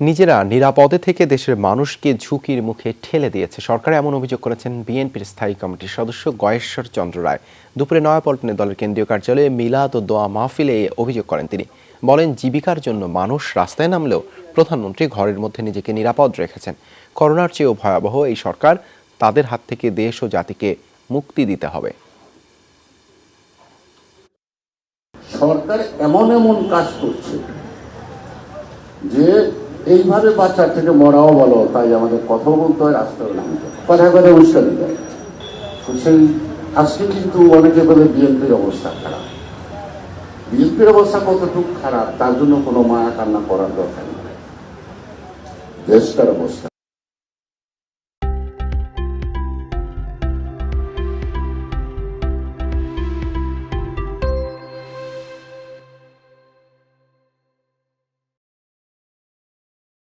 নিজেরা নিরাপদে থেকে দেশের মানুষকে ঝুঁকির মুখে ঠেলে দিয়েছে। সরকার এমন অভিযোগ করেছেন বিএনপির স্থায়ী কমিটির সদস্য গয়েশ্বর চন্দ্র রায়। দুপুরে নয়াপল্টনে দলের কেন্দ্রীয় কার্যালয়ে মিলাদ ও দোয়া মাহফিলে অভিযোগ করেন তিনি। বলেন, জীবিকার জন্য মানুষ রাস্তায় নামলেও প্রধানমন্ত্রী ঘরের মধ্যে নিজেকে নিরাপদ রেখেছেন। করোনার চেয়েও ভয়াবহ এই সরকার, তাদের হাত থেকে দেশ ও জাতিকে মুক্তি দিতে হবে। সরকার এমন এমন কাজ করছে যে এইভাবে বাচ্চার থেকে মরাও বলো তাই আমাদের কথা বলতে হয় রাস্তাও নামতে হয়। কথায় উস্কানি দেয় সেই আজকে কিন্তু অনেকে বলে বিএনপির অবস্থা খারাপ। বিএনপির অবস্থা কতটুকু খারাপ, তার জন্য কোনো মায়া কান্না করার দরকার নেই। দেশটার অবস্থা